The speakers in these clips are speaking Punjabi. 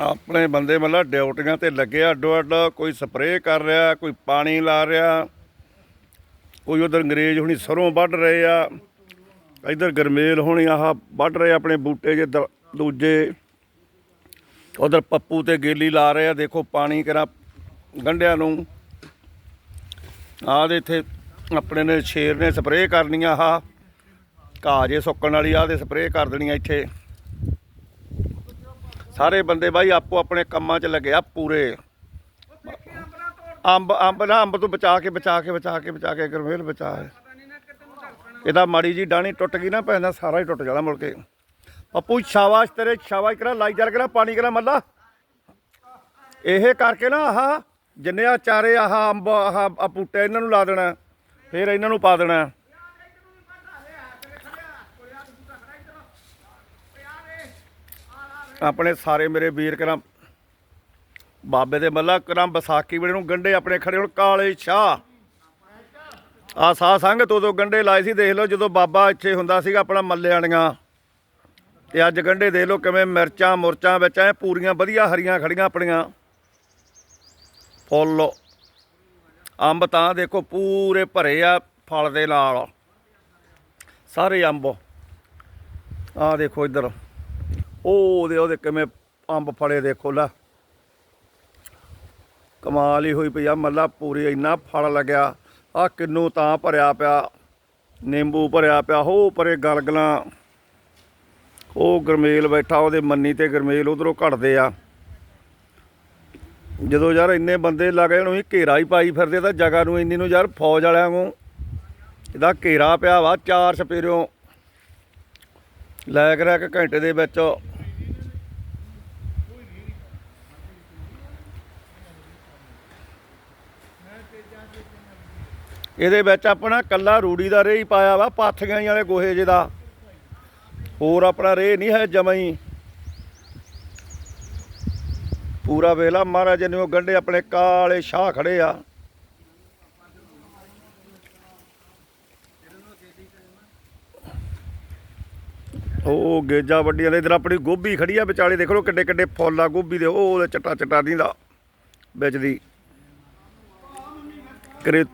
ਆਪਣੇ ਬੰਦੇ ਮਤਲਬ ਡਿਊਟੀਆਂ ਤੇ ਲੱਗੇ ਅੱਡੋ ਅੱਡ ਕੋਈ ਸਪਰੇਅ ਕਰ ਰਿਹਾ, ਕੋਈ ਪਾਣੀ ਲਾ ਰਿਹਾ, ਕੋਈ ਉਧਰ ਅੰਗਰੇਜ਼ ਹੁਣੀ ਸਰੋਂ ਵੱਢ ਰਹੇ ਆ, ਇਧਰ ਗਰਮੇਲ ਹੋਣੀ ਆਹ ਵੱਢ ਰਹੇ ਆਪਣੇ ਬੂਟੇ ਜੇ ਦ- ਦੂਜੇ, ਉਧਰ ਪੱਪੂ ਤੇ ਗੇਲੀ ਲਾ ਰਹੇ ਆ, ਦੇਖੋ ਪਾਣੀ ਕਰਾ ਗੰਢਿਆਂ ਨੂੰ। ਆਹ ਦੇ ਇੱਥੇ ਆਪਣੇ ਨੇ ਸ਼ੇਰ ਨੇ ਸਪਰੇਅ ਕਰਨੀਆਂ ਆ ਆਹ ਘਾਹ ਜੇ ਸੁੱਕਣ ਵਾਲੀ, ਆਹ ਦੇ ਸਪਰੇਅ ਕਰ ਦੇਣੀ ਇੱਥੇ। ਸਾਰੇ ਬੰਦੇ ਬਾਈ ਆਪੋ ਆਪਣੇ ਕੰਮਾਂ 'ਚ ਲੱਗਿਆ ਪੂਰੇ। ਅੰਬ ਅੰਬ ਨਾ, ਅੰਬ ਤੋਂ ਬਚਾ ਕੇ ਬਚਾ ਕੇ ਬਚਾ ਕੇ ਬਚਾ ਕੇ ਗਰਮੇਲ ਬਚਾ। ਇਹਦਾ ਮਾੜੀ ਜੀ ਡਾਣੀ ਟੁੱਟ ਗਈ ਨਾ ਪੈਂਦਾ ਸਾਰਾ ਹੀ ਟੁੱਟ ਜਾਣਾ ਮੁੜ ਕੇ। ਪੱਪੂ, ਸ਼ਾਬਾਸ਼ ਤੇਰੇ, ਸ਼ਾਬਾਸ਼ ਕਰਾ, ਲਾਈ ਚੱਲ ਕਰਾ, ਪਾਣੀ ਕਰਾ, ਮੱਲਾ। ਇਹ ਕਰਕੇ ਨਾ ਆਹ, ਜਿੰਨੇ ਆ ਚਾਰੇ ਆਹ ਅੰਬ, ਆਹ ਬੂਟੇ ਇਹਨਾਂ ਨੂੰ ਲਾ ਦੇਣਾ, ਫਿਰ ਇਹਨਾਂ ਨੂੰ ਪਾ ਦੇਣਾ। ਆਪਣੇ ਸਾਰੇ ਮੇਰੇ ਵੀਰ ਕਰਾਂ ਬਾਬੇ ਦੇ ਮੱਲਾ ਕਰਾਂ ਵਿਸਾਖੀ ਵੇਲੇ ਨੂੰ ਗੰਡੇ ਆਪਣੇ ਖੜੇ ਹੁਣ, ਕਾਲੇ ਸ਼ਾਹ। ਆ ਸਾਹ ਸੰਗ ਤੋਂ ਦੋ ਗੰਡੇ ਲਾਏ ਸੀ, ਦੇਖ ਲਓ ਜਦੋਂ ਬਾਬਾ ਇੱਥੇ ਹੁੰਦਾ ਸੀਗਾ ਆਪਣਾ ਮੱਲੇ ਵਾਲੀਆਂ। ਤੇ ਅੱਜ ਗੰਡੇ ਦੇਖ ਲਓ ਕਿਵੇਂ ਮਿਰਚਾਂ, ਮੁਰਚਾਂ ਵਿੱਚ ਐ ਪੂਰੀਆਂ ਵਧੀਆ ਹਰੀਆਂ ਖੜੀਆਂ ਆਪਣੀਆਂ। ਫੁੱਲ। ਅੰਬ ਤਾਂ ਦੇਖੋ ਪੂਰੇ ਭਰੇ ਆ ਫਲ ਦੇ ਨਾਲ। ਸਾਰੇ ਅੰਬ। ਆ ਦੇਖੋ ਇੱਧਰ। ਉਹ ਉਹਦੇ ਉਹਦੇ ਕਿਵੇਂ ਅੰਬ ਫੜੇ ਦੇਖੋ ਲੈ। ਕਮਾਲ ਹੀ ਹੋਈ ਪਈ ਆ, ਮੱਲਾ ਪੂਰੀ ਇੰਨਾ ਫਲ ਲੱਗਿਆ। ਆ ਕਿੰਨੂ ਤਾਂ ਭਰਿਆ ਪਿਆ, ਨਿੰਬੂ ਭਰਿਆ ਪਿਆ, ਹੋ ਪਰੇ ਗਲਗਲਾਂ। ਉਹ ਗਰਮੇਲ ਬੈਠਾ, ਉਹਦੇ ਮੰਨੀ ਤੇ ਗਰਮੇਲ ਉਧਰੋਂ ਘੜਦੇ ਆ। ਜਦੋਂ ਯਾਰ ਇੰਨੇ ਬੰਦੇ ਲੱਗ ਨੂੰ ਹੀ ਘੇਰਾ ਹੀ ਪਾਈ ਫਿਰਦੇ ਤਾਂ ਜਗ੍ਹਾ ਨੂੰ ਇੰਨੀ ਨੂੰ ਯਾਰ ਫੌਜ ਵਾਲਿਆਂ ਨੂੰ ਇਹਦਾ ਘੇਰਾ ਪਿਆ ਵਾ ਚਾਰ ਸਪੇਰਿਓ ਲੈ ਕੇ ਰਹਿ ਕੇ ਘੰਟੇ ਦੇ ਵਿੱਚ ਇਹਦੇ ਵਿੱਚ ਆਪਣਾ ਕੱਲਾ ਰੂੜੀ ਦਾ ਰੇਹ ਹੀ ਪਾਇਆ ਵਾ ਪਾਥੀਆਂ ਵਾਲੇ ਗੋਹੇ ਜਿਹਦਾ ਹੋਰ ਆਪਣਾ ਰੇਹ ਨਹੀਂ ਹੈ ਜਮਾਂ ਹੀ। ਪੂਰਾ ਵੇਲਾ ਮਹਾਰਾਜ ਨੇ ਉਹ ਗੰਢੇ ਆਪਣੇ ਕਾਲੇ ਸ਼ਾਹ ਖੜੇ ਆ। ਉਹ ਗੇਜਾ ਵੱਡੀਆਂ ਦੇ ਇਧਰ ਆਪਣੀ ਗੋਭੀ ਖੜੀ ਆ ਵਿਚਾਲੇ, ਦੇਖ ਲਓ ਕਿੱਡੇ ਕਿੱਡੇ ਫੁੱਲ ਆ ਗੋਭੀ ਦੇ, ਉਹ ਉਹਦੇ ਚਟਾ ਚਟਾ ਦੀਂਦਾ ਵਿੱਚ ਦੀ। ਕਰੇ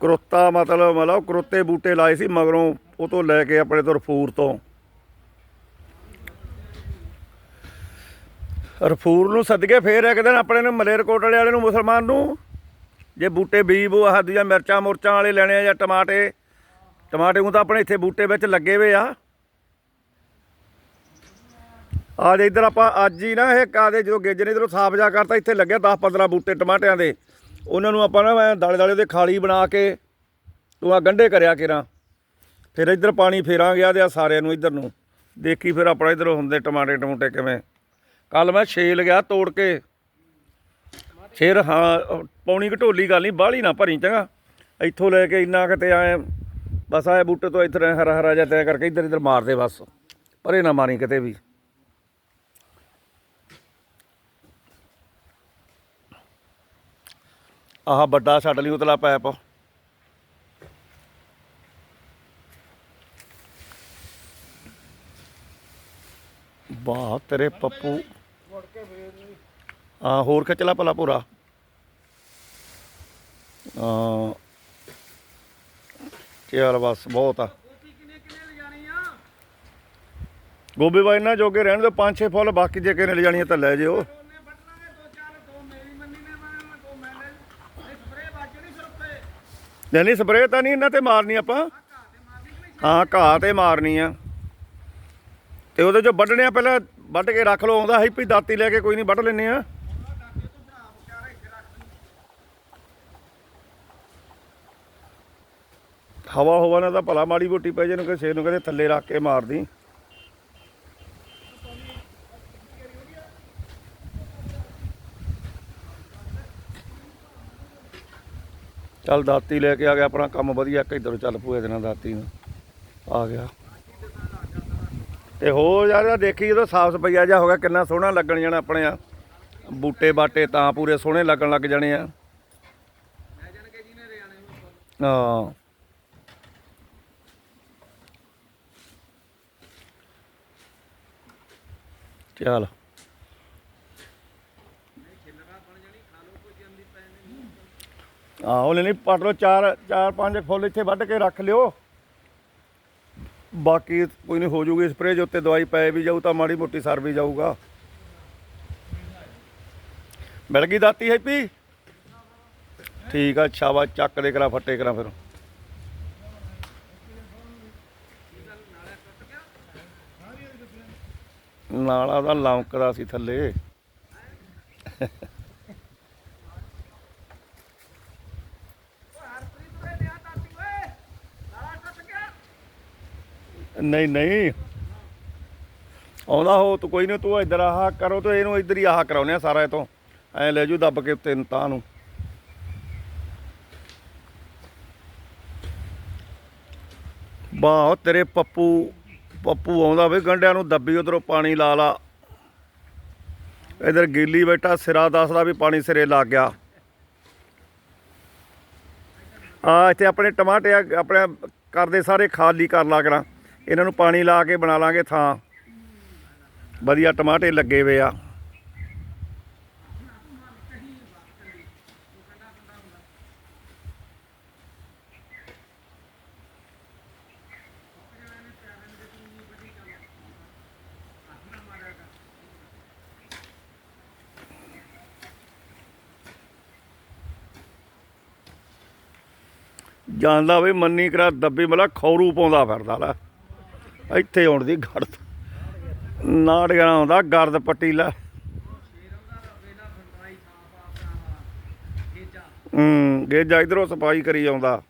ਕਰੋਤਾ ਮਤਲਬ ਮਤਲਬ ਕਰੋਤੇ ਬੂਟੇ ਲਾਏ ਸੀ ਮਗਰੋਂ ਉਹ ਤੋਂ ਲੈ ਕੇ ਆਪਣੇ ਤੋਂ ਰਫੂਰ ਤੋਂ। ਰਫੂਰ ਨੂੰ ਸਦਕੇ ਫੇਰ ਇੱਕ ਦਿਨ ਆਪਣੇ ਨੂੰ ਮਲੇਰਕੋਟਲੇ ਵਾਲੇ ਨੂੰ ਮੁਸਲਮਾਨ ਨੂੰ ਜੇ ਬੂਟੇ ਬੀਜ ਬੂ ਆਹ ਦੂਜਾ ਮਿਰਚਾਂ ਮੁਰਚਾਂ ਵਾਲੇ ਲੈਣੇ ਆ ਜਾਂ ਟਮਾਟੇ ਟਮਾਟੇ ਨੂੰ ਤਾਂ ਆਪਣੇ ਇੱਥੇ ਬੂਟੇ ਵਿੱਚ ਲੱਗੇ ਹੋਏ ਆ। ਆ ਜੇ ਇੱਧਰ ਆਪਾਂ ਅੱਜ ਹੀ ਨਾ ਇਹ ਕਾਦੇ ਜਦੋਂ ਗਿੱਜ ਨੇ ਇਧਰੋਂ ਸਾਫ਼ ਜਾ ਕਰਤਾ, ਇੱਥੇ ਲੱਗਿਆ 10 15 ਬੂਟੇ ਟਮਾਟਿਆਂ ਦੇ। ਉਹਨਾਂ ਨੂੰ ਆਪਾਂ ਨਾ ਮੈਂ ਦਾਲੇ ਦਾਲੇ ਦੇ ਖਾਲੀ ਬਣਾ ਕੇ ਤੂੰ ਆ ਗੰਢੇ ਕਰਿਆ ਕਿਰਾਂ। ਫਿਰ ਇੱਧਰ ਪਾਣੀ ਫੇਰਾਂ ਗਿਆ ਦੇ ਆ ਸਾਰਿਆਂ ਨੂੰ ਇੱਧਰ ਨੂੰ। ਦੇਖੀ ਫਿਰ ਆਪਣਾ ਇੱਧਰ ਹੁੰਦੇ ਟਮਾਟੇ, ਟਮੂਟੇ ਕਿਵੇਂ। ਕੱਲ ਮੈਂ ਛੇਲ ਗਿਆ ਤੋੜ ਕੇ। ਫਿਰ ਹਾਂ, ਅਹ ਪੌਣੀ ਘਟੋਲੀ ਗੱਲ ਨਹੀਂ ਬਾਹਲੀ ਨਾ ਭਰੀ ਚੰਗਾ। ਇੱਥੋਂ ਲੈ ਕੇ ਇੰਨਾ ਕਿਤੇ ਆਏ ਬਸ ਆਏ ਬੂਟੇ ਤੋਂ ਇੱਧਰ ਹਰਾ ਹਰਾ ਜਿਹਾ ਤੈ ਕਰਕੇ ਇੱਧਰ ਇੱਧਰ ਮਾਰਦੇ ਬਸ। ਪਰੇ ਨਾ ਮਾਰੀ ਕਿਤੇ ਵੀ। ਆਹ ਵੱਡਾ ਛੱਡ ਲਈ ਉਤਲਾ ਪੈਪ। ਵਾਹ, ਤੇਰੇ ਪੱਪੂ। ਆ ਹੋਰ ਖਿਚਲਾ ਭਲਾ ਪੂਰਾ। ਆ ਚੱਲ ਬਸ, ਬਹੁਤ ਆ। ਗੋਬੀ ਬਾਈ ਨਾ ਜੋਗੇ ਰਹਿਣ ਦੇ ਪੰਜ ਛੇ ਫੁੱਲ ਬਾਕੀ ਜੇ ਕਿਨੇ ਲੈ ਜਾਣੀ ਤਾਂ ਲੈ ਜਿਓ। ਨਹੀਂ ਸਪਰੇਅ ਤਾਂ ਨਹੀਂ ਇਹਨਾਂ ਤੇ ਮਾਰਨੀ ਆਪਾਂ? ਹਾਂ, ਘਾਹ ਤੇ ਮਾਰਨੀ ਆ। ਤੇ ਉਹਦੇ ਜੋ ਵੱਢਣੇ ਆ ਪਹਿਲਾਂ, ਵੱਢ ਕੇ ਰੱਖ ਲਓ, ਆਉਂਦਾ ਹੈਪੀ ਦਾਤੀ ਲੈ ਕੇ ਕੋਈ ਨਹੀਂ, ਵੱਢ ਲੈਨੇ ਆ। ਹਵਾ ਹੋਵਾ ਨਾਲ ਤਾਂ ਭਲਾ ਮਾੜੀ ਮੋਟੀ ਪੈ ਜੇ ਨੂੰ ਕਿਸੇ ਨੂੰ ਕਹਿੰਦੇ ਥੱਲੇ ਰੱਖ ਕੇ ਮਾਰਦੀ। ਚੱਲ ਦਾਤੀ ਲੈ ਕੇ ਆ ਗਿਆ ਆਪਣਾ ਕੰਮ ਵਧੀਆ ਕਿਧਰੋਂ ਚੱਲ ਪੂਏ ਦੇਣਾ ਦਾਤੀ ਨੂੰ। ਆ ਗਿਆ। ਤੇ ਹੋਰ ਯਾਰ ਦੇਖੀ ਜਦੋਂ ਸਾਫ਼ ਸਫਾਈਆ ਜਾ ਹੋ ਗਿਆ, ਕਿੰਨਾ ਸੋਹਣਾ ਲੱਗਣ ਜਾਣਾ ਆਪਣੇ ਆ। ਬੂਟੇ ਬਾਟੇ ਤਾਂ ਪੂਰੇ ਸੋਹਣੇ ਲੱਗਣ ਲੱਗ ਜਾਣੇ ਆ। ਹਾਂ। ਚੱਲ। ਆਹੋ ਲੈ ਨਹੀਂ ਪੱਟ ਲਓ, ਚਾਰ ਚਾਰ, ਪੰਜ ਫੁੱਲ ਇੱਥੇ ਵੱਢ ਕੇ ਰੱਖ ਲਿਓ। ਬਾਕੀ ਕੋਈ ਨਹੀਂ, ਹੋ ਜੂਗੀ ਸਪਰੇਅ ਦੇ ਉੱਤੇ ਦਵਾਈ ਪੈ ਵੀ ਜਾਊ ਤਾਂ ਮਾੜੀ ਮੋਟੀ ਸਰ ਵੀ ਜਾਊਗਾ। ਮਿਲ ਗਈ ਦਾਤੀ ਹੈਪੀ? ਠੀਕ ਆ ਸ਼ਾਬਾਸ਼ ਚੱਕ ਦੇ ਕਰਾ, ਫੱਟੇ ਕਰਾ ਫਿਰ। ਨਾਲਾ ਦਾ ਲੌਂਕਦਾ ਸੀ ਥੱਲੇ। ਨਹੀਂ ਨਹੀਂ। ਆਉਂਦਾ ਹੋ ਤੂੰ ਕੋਈ ਨਹੀਂ ਤੂੰ ਇੱਧਰ ਆਹ ਕਰੋ ਤੇ ਇਹਨੂੰ ਇੱਧਰ ਹੀ ਆਹ ਕਰਾਉਨੇ ਆ ਸਾਰਾ ਇਹ ਤੋਂ ਐ ਲੈ ਜੂ ਦੱਬ ਕੇ ਉੱਤੇ ਨੂੰ ਤਾਂ ਨੂੰ। ਵਾਹ ਤੇਰੇ ਪੱਪੂ ਪੱਪੂ ਆਉਂਦਾ ਵੇ ਗੰਡਿਆਂ ਨੂੰ ਦੱਬੀ ਉਧਰੋਂ ਪਾਣੀ ਲਾ ਲਾ। ਇਧਰ ਗੀਲੀ ਬੈਠਾ ਸਿਰਾ ਦੱਸਦਾ ਵੀ ਪਾਣੀ ਸਿਰੇ ਲੱਗ ਗਿਆ। ਆ ਇੱਥੇ ਆਪਣੇ ਟਮਾਟੇ ਆ, ਆਪਣੇ ਕਰਦੇ ਸਾਰੇ ਖਾਲੀ ਕਰ ਲਾ ਕਰਾਂ ਇਹਨਾਂ ਨੂੰ ਪਾਣੀ ਲਾ ਕੇ ਬਣਾ ਲਾਂਗੇ ਥਾਂ। ਵਧੀਆ ਟਮਾਟੇ ਲੱਗੇ ਵੇ ਆ। ਜਾਂਦਾ ਵੀ ਮੰਨੀ ਕਰਾ ਦੱਬੀ ਮਲਾ ਖੌਰੂ ਪਾਉਂਦਾ ਫਿਰਦਾ ਲੈ। ਇੱਥੇ ਆਉਣ ਦੀ ਗੜਦ ਨਾੜੀਆਂ ਆਉਂਦਾ, ਗਰਦ ਪੱਟੀ ਲੈ। ਹੂੰ, ਗੇਜਾ ਇਧਰੋਂ ਸਫ਼ਾਈ ਕਰੀ ਆਉਂਦਾ।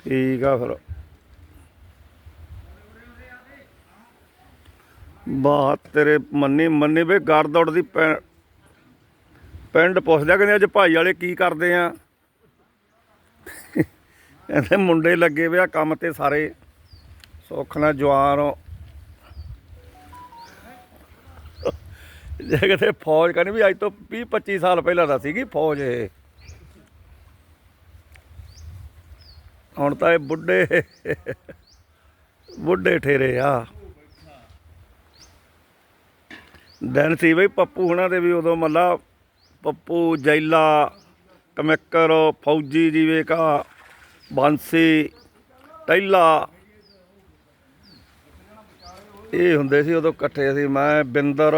ਠੀਕ ਆ ਫਿਰ। ਬਾਤ ਤੇਰੇ ਮੰਨੀ ਮੰਨੀ ਵੇ ਗਰਦ ਉੱਡਦੀ ਪਿੰਡ ਪੁੱਛਦਾ, ਕਹਿੰਦੇ ਅੱਜ ਭਾਈ ਵਾਲੇ ਕੀ ਕਰਦੇ ਆ? ਕਹਿੰਦੇ ਮੁੰਡੇ ਲੱਗੇ ਵੇ ਆ ਕੰਮ ਤੇ ਸਾਰੇ। ਸੁੱਖ ਨਾਲ ਜਵਾਨ ਜੇ ਕਿਤੇ ਫੌਜ ਕਹਿੰਦੀ ਵੀ ਅੱਜ ਤੋਂ 20 25 ਸਾਲ ਪਹਿਲਾਂ ਦਾ ਸੀਗੀ ਫੌਜ ਇਹ। ਹੁਣ ਤਾਂ ਇਹ ਬੁੱਢੇ ਬੁੱਢੇ ਠੇਰੇ ਆ। ਦਿਨ ਸੀ ਬਈ ਪੱਪੂ ਹੁਣਾਂ ਦੇ ਵੀ ਉਦੋਂ ਮੱਲਾ ਪੱਪੂ, ਜੈਲਾ, ਕਮਿਕਰ, ਫੌਜੀ ਜੀਵੇ ਕਾ ਬਾਂਸੀ, ਟੈਲਾ। ਇਹ ਹੁੰਦੇ ਸੀ ਉਦੋਂ ਇਕੱਠੇ ਸੀ। ਮੈਂ ਬਿੰਦਰ,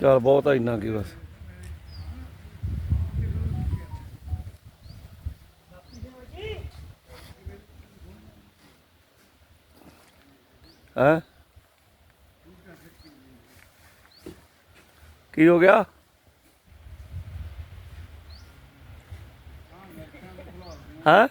ਚਲ ਬਹੁਤ ਆ ਇੰਨਾ ਕੀ ਬਸ। ਹੈ? ਕੀ ਹੋ ਗਿਆ? ਹਾਂ?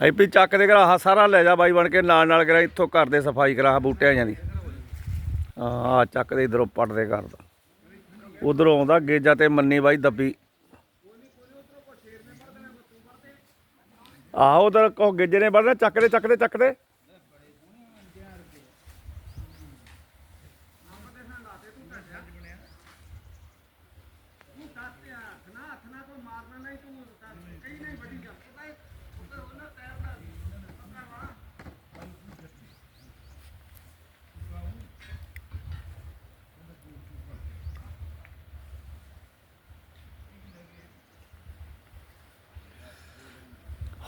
ਹੈਪੀ ਚੱਕ ਦੇ ਕਰਾ ਸਾਰਾ ਲੈ ਜਾ ਬਾਈ ਬਣ ਕੇ, ਨਾਲ ਨਾਲ ਕਰਾ ਇੱਥੋਂ ਘਰ ਦੇ ਸਫ਼ਾਈ ਕਰਾ ਆਹ ਬੂਟਿਆਂ ਜਾਂਦੀ ਹਾਂ ਆਹ ਚੱਕ ਦੇ ਇਧਰੋਂ ਪੜਦੇ ਕਰਦਾ ਉਧਰੋਂ ਆਉਂਦਾ, ਗੇਜਾ ਤੇ ਮੰਨੀ ਬਾਈ ਦੱਬੀ। ਆਹੋ, ਉਧਰ ਕੋ ਗੇਜੇ ਨੇ ਵੜਨਾ ਚੱਕਦੇ ਚੱਕਦੇ ਚੱਕਦੇ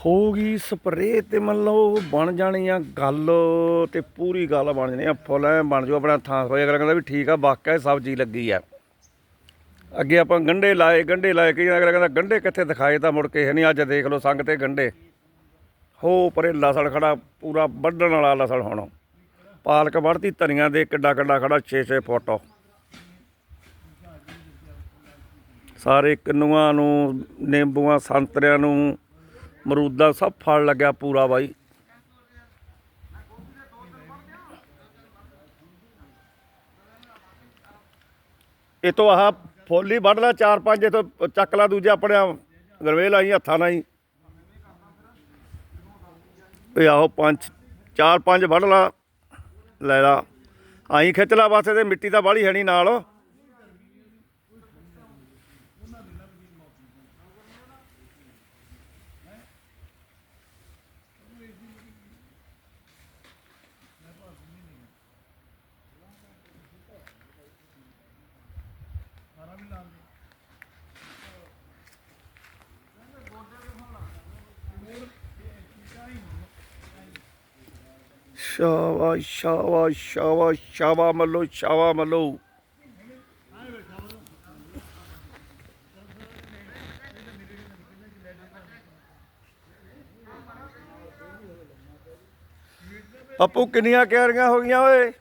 ਦੇ ਹੋ ਗਈ ਸਪਰੇਅ ਤੇ ਮੰਨ ਲਓ ਬਣ ਜਾਣੀ ਆ ਗੱਲ ਤੇ ਪੂਰੀ ਗੱਲ ਬਣ ਜਾਣੀ ਆ, ਫੁੱਲ ਐ ਬਣ ਜਾਓ ਆਪਣਾ ਥਾਂ ਹੋਇਆ ਅਗਲਾ ਕਹਿੰਦਾ ਵੀ ਠੀਕ ਆ, ਵਾਕਿਆ ਸਬਜ਼ੀ ਲੱਗੀ ਆ। ਅੱਗੇ ਆਪਾਂ ਗੰਡੇ ਲਾਏ ਗੰਡੇ ਲਾਏ, ਕਈ ਅਗਲਾ ਕਹਿੰਦਾ ਗੰਡੇ ਕਿੱਥੇ ਦਿਖਾਏ ਤਾਂ ਮੁੜ ਕੇ ਨਹੀਂ, ਅੱਜ ਦੇਖ ਲਓ ਸੰਗ ਤੇ ਗੰਡੇ ਹੋ ਪਰੇ ਲਸਣ ਖੜਾ, ਪੂਰਾ ਵੱਢਣ ਵਾਲਾ ਲਸਣ ਹੁਣ। ਪਾਲਕ ਵੱਢਦੀ ਧਨੀਆਂ ਦੇ ਕਿੱਡਾ ਕਿੱਡਾ ਖੜਾ 6-6 ਫੁੱਟ। ਸਾਰੇ ਕਿੰਨੂਆਂ ਨੂੰ, ਨਿੰਬੂਆਂ, ਸੰਤਰਿਆਂ ਨੂੰ ਮਰੂਦਾਂ ਸਭ ਫਲ ਲੱਗਿਆ ਪੂਰਾ ਬਾਈ। ਇਹ ਤੋਂ ਆਹ ਫੋਲੀ ਵੱਢ ਲੈ ਚਾਰ ਪੰਜ ਇਥੋਂ ਚੱਕ ਲਾ ਦੂਜੇ ਆਪਣੇ ਗਰਵੇਲ ਆਈ ਹੱਥਾਂ ਨਾਲ ਹੀ। ਇਹ ਆਹੋ ਪੰਜ, ਚਾਰ ਪੰਜ ਵੱਢ ਲਾ, ਲੈ ਲਾ। ਆਈ ਖਿੱਚ ਲਾ ਬਸ, ਇਹਦੇ ਮਿੱਟੀ ਦਾ ਬਾਹਲੀ ਹੈ ਨਹੀਂ ਨਾਲ। ਸ਼ਾਬਾਸ਼ ਸ਼ਾਵਾ ਸ਼ਾਬਾਸ਼ ਸ਼ਾਵਾ ਮੱਲੋ ਸ਼ਾਵਾ ਮੱਲੋ। ਪੱਪੂ ਕਿੰਨੀਆਂ ਕਿਆਰੀਆਂ ਹੋ ਗਈਆਂ ਓਏ?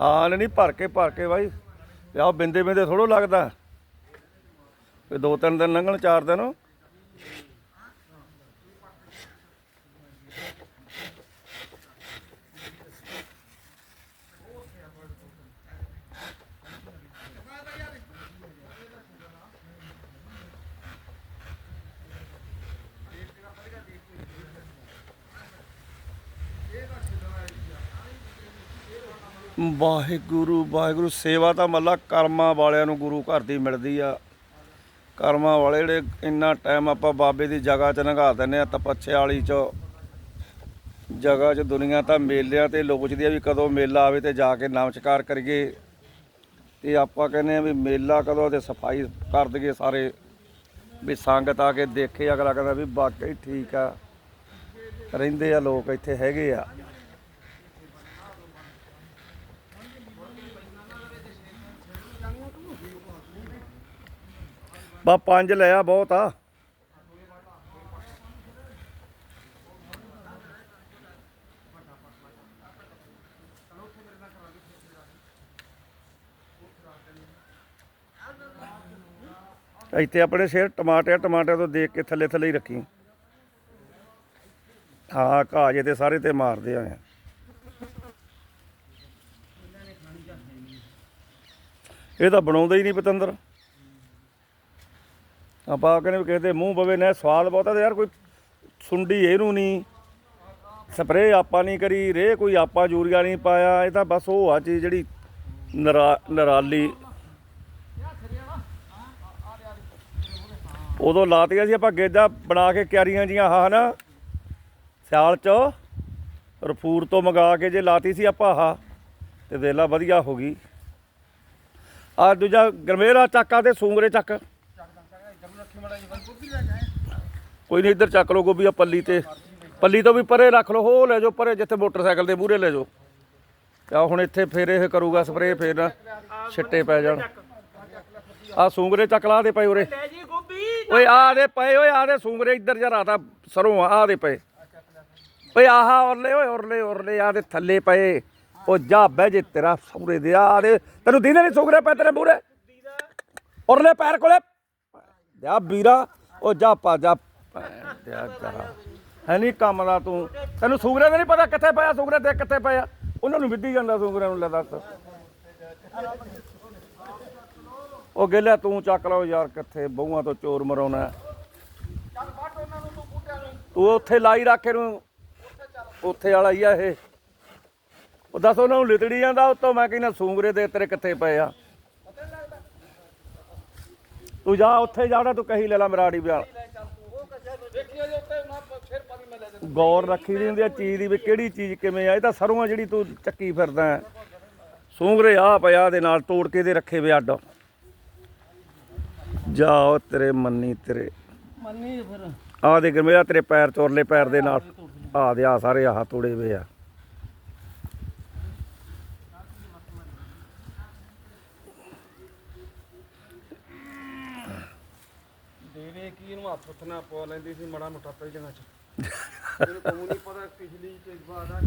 ਹਾਂ ਨਹੀਂ, ਭਰ ਕੇ ਭਰ ਕੇ ਬਾਈ। ਆਹ ਬਿੰਦੇ ਬਿੰਦੇ ਥੋੜੋ ਲੱਗਦਾ। ਇਹ ਦੋ ਤਿੰਨ ਦਿਨ ਲੰਘਣ ਚਾਰ ਦਿਨ। ਵਾਹਿਗੁਰੂ ਵਾਹਿਗੁਰੂ। ਸੇਵਾ ਤਾਂ ਮੱਲਾ ਕਰਮਾਂ ਵਾਲਿਆਂ ਨੂੰ ਗੁਰੂ ਘਰ ਦੀ ਮਿਲਦੀ ਆ। ਕਰਮਾਂ ਵਾਲੇ ਜਿਹੜੇ ਇੰਨਾ ਟਾਈਮ ਆਪਾਂ ਬਾਬੇ ਦੀ ਜਗ੍ਹਾ 'ਚ ਲੰਘਾ ਦਿੰਦੇ ਆ ਤਪੱਛੇ ਵਾਲੀ 'ਚ ਜਗ੍ਹਾ 'ਚ ਦੁਨੀਆ ਤਾਂ ਮੇਲਿਆਂ ਤੇ ਲੋਚਦੀ ਆ ਵੀ ਕਦੋਂ ਮੇਲਾ ਆਵੇ ਤੇ ਜਾ ਕੇ ਨਮਸਕਾਰ ਕਰੀਏ। ਤੇ ਆਪਾਂ ਕਹਿੰਦੇ ਆ ਵੀ ਮੇਲਾ ਕਦੋਂ ਤੇ ਸਫ਼ਾਈ ਕਰ ਦਈਏ ਸਾਰੇ। ਵੀ ਸੰਗਤ ਆ ਕੇ ਦੇਖੇ, ਅਗਲਾ ਕਹਿੰਦਾ ਵੀ ਵਾਕਈ ਠੀਕ ਆ। ਰਹਿੰਦੇ ਆ ਲੋਕ, ਇੱਥੇ ਹੈਗੇ ਆ। ਬਾ ਪੰਜ ਲਿਆ ਬਹੁਤ ਆ। ਇੱਥੇ ਆਪਣੇ ਸ਼ੇਰ ਟਮਾਟਰ ਟਮਾਟਰ ਤੋਂ ਦੇਖ ਕੇ ਥੱਲੇ ਥੱਲੇ ਹੀ ਰੱਖੀ। ਹਾਂ ਘਾਹ ਜੇ ਤੇ ਸਾਰੇ ਤੇ ਮਾਰਦੇ ਆ। ਇਹ ਤਾਂ ਬਣਾਉਂਦਾ ਹੀ ਨਹੀਂ ਪਤੰਦਰ। ਆਪਾਂ ਕਹਿੰਦੇ ਵੀ ਕਿਸੇ ਦੇ ਮੂੰਹ ਪਵੇ ਨਾ, ਸਵਾਦ ਬਹੁਤਾ ਤੇ ਯਾਰ ਕੋਈ ਸੁੰਡੀ ਇਹਨੂੰ ਨਹੀਂ ਸਪਰੇ ਆਪਾਂ ਨਹੀਂ ਕਰੀ ਰੇ ਕੋਈ ਆਪਾਂ ਯੂਰੀਆ ਨਹੀਂ ਪਾਇਆ, ਇਹ ਤਾਂ ਬਸ ਉਹ ਆ ਚੀਜ਼ ਜਿਹੜੀ ਨਰਾ, ਨਰਾਲੀ। ਉਦੋਂ ਲਾਤੀਆਂ ਸੀ ਆਪਾਂ ਗੇਜਾ ਬਣਾ ਕੇ ਕਿਆਰੀਆਂ ਜੀਆਂ, ਆਹ ਨਾ ਸਿਆਲ ਚ, ਰਫੂਰ ਤੋਂ ਮੰਗਾ ਕੇ ਜੇ ਲਾਤੀ ਸੀ ਆਪਾਂ ਆਹ, ਤੇ ਵੇਲਾ ਵਧੀਆ ਹੋ ਗਈ। ਆ ਦੂਜਾ ਗਰਮੇਰਾ ਚੱਕਾ ਤੇ ਸੂੰਗਰੇ ਚੱਕ। ਕੋਈ ਨਹੀਂ ਇੱਧਰ ਚੱਕ ਲਓ ਗੋਭੀ ਆ ਪੱਲੀ ਤੇ। ਪੱਲੀ ਤੋਂ ਵੀ ਪਰੇ ਰੱਖ ਲਓ ਹੋ ਲੈ ਜਾਓ ਪਰੇ ਜਿੱਥੇ ਮੋਟਰਸਾਈਕਲ ਦੇ ਮੂਹਰੇ ਲੈ ਜਾਓ। ਆ ਹੁਣ ਇੱਥੇ ਫੇਰ ਇਹ ਕਰੂਗਾ ਸਪਰੇਅ ਫੇਰ ਨਾ ਛਿੱਟੇ ਪੈ ਜਾਣ। ਆ ਸੂੰਗਰੇ ਚੱਕ ਲਾ ਦੇ ਪਏ ਉਰੇ। ਜੀ ਓਏ ਆ ਦੇ ਪਏ ਓਏ ਆ ਦੇ ਸੂੰਗਰੇ ਇੱਧਰ ਜਰਾ ਤਾਂ ਸਰੋਂ ਆ ਦੇ ਪਏ। ਓਏ ਆਹਾ ਔਰਲੇ ਓਏ ਔਰਲੇ ਔਰਲੇ ਆ ਦੇ ਥੱਲੇ ਪਏ। ਉਹ ਜਾ ਬਹਿ ਜੇ ਤੇਰਾ ਸੂਰੇ ਦੇ ਆ ਦੇ। ਤੈਨੂੰ ਦੀਨੇ ਨਹੀਂ ਸੂੰਗਰੇ ਪਏ ਤੇਰੇ ਮੂਰੇ ਔਰਲੇ ਪੈਰ ਕੋਲੇ। ਜਾ ਵੀਰਾ, ਉਹ ਜਾ ਪਾ ਜਾ। ਦਿਆ ਹੈ ਨਹੀਂ ਕੰਮ ਦਾ ਤੂੰ। ਤੈਨੂੰ ਸੂਗਰੇ ਦਾ ਨਹੀਂ ਪਤਾ ਕਿੱਥੇ ਪਿਆ, ਸੂਗਰੇ ਦੇ ਕਿੱਥੇ ਪਿਆ। ਉਹਨਾਂ ਨੂੰ ਵਿੱਢੀ ਜਾਂਦਾ ਸੂਗਰੇ ਨੂੰ ਲੈ ਦੱਸ। ਉਹ ਗੇਲਿਆ ਤੂੰ ਚੱਕ ਲਓ ਯਾਰ ਕਿੱਥੇ, ਬਹੂਆਂ ਤੋਂ ਚੋਰ ਮਰਾਉਣਾ ਤੂੰ ਉੱਥੇ ਲਾਈ ਰੱਖੇ ਨੂੰ ਉੱਥੇ ਵਾਲਾ ਹੀ ਆ ਇਹ। ਉਹ ਦੱਸ, ਉਹਨਾਂ ਨੂੰ ਲਿਤੜੀ ਜਾਂਦਾ, ਉੱਤੋਂ ਮੈਂ ਕਹਿੰਦਾ, ਸੂਗਰੇ ਦੇ ਤੇਰੇ ਕਿੱਥੇ ਪਏ ਆ? ਤੂੰ ਜਾ ਉੱਥੇ ਜਾਣਾ ਤੂੰ ਕਹੀ ਲੈ ਲਾ ਮਰਾੜੀ ਬਿਆਲ ਗੌਰ ਰੱਖੀ ਦੀ ਹੁੰਦੀ ਆ ਚੀਜ਼ ਦੀ ਵੀ ਕਿਹੜੀ ਚੀਜ਼ ਕਿਵੇਂ ਆ ਇਹ ਤਾਂ ਸਰੋਂ ਆ ਜਿਹੜੀ ਤੂੰ ਚੱਕੀ ਫਿਰਦਾ ਹੈ। ਸੂੰਗਰੇ ਆ ਪਿਆ ਦੇ ਨਾਲ ਤੋੜ ਕੇ ਦੇ ਰੱਖੇ ਵੇ ਅੱਡ। ਜਾਓ ਤੇਰੇ ਮੰਨੀ ਤੇਰੇ। ਮੰਨੀ ਫਿਰ। ਆ ਦੇ ਗਰਮੇਰਾ ਤੇਰੇ ਪੈਰ ਚੋਰਲੇ ਪੈਰ ਦੇ ਨਾਲ। ਆ ਦੇ ਆ ਸਾਰੇ ਆਹ ਤੋੜੇ ਵੇ ਆ। ਦੇਵੇ ਕੀ ਹੱਥ ਉੱਥ ਨਾ ਪਾ ਲੈਂਦੀ ਸੀ, ਮੜਾ ਮੋਟਾ ਪੈ ਚ। ਇਹਨੂੰ ਕੋਈ ਨਹੀਂ ਪਤਾ, ਪਿਛਲੀ ਤੇ ਬਾਅਦ ਆ